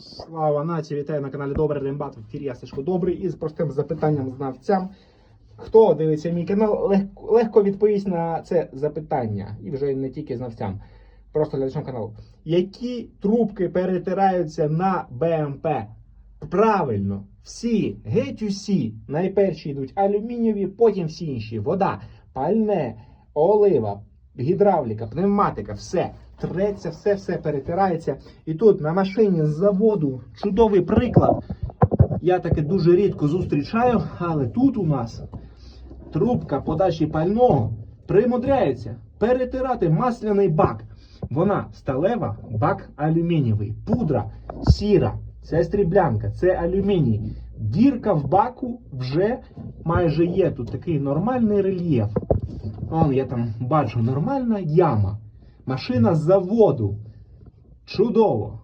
Слава нації, вітаю на каналі Добрий Рембат. В ефірі я Добрий із простим запитанням знавцям. Хто дивиться мій канал, легко, легко відповість на це запитання. І вже не тільки знавцям, просто глядачам каналу. Які трубки перетираються на БМП? Правильно, всі, геть усі. Найперші йдуть алюмінієві, потім всі інші. Вода, пальне, олива, гідравліка, пневматика, все. Треться, все, все перетирається. І тут на машині з заводу чудовий приклад. Я таке дуже рідко зустрічаю, але тут у нас трубка подачі пального примудряється перетирати масляний бак. Вона сталева, бак алюмінієвий, пудра сіра, це стріблянка, це алюміній. Дірка в баку вже майже є. Тут такий нормальний рельєф. Вон я там бачу нормальна яма. Машина з заводу. Чудово.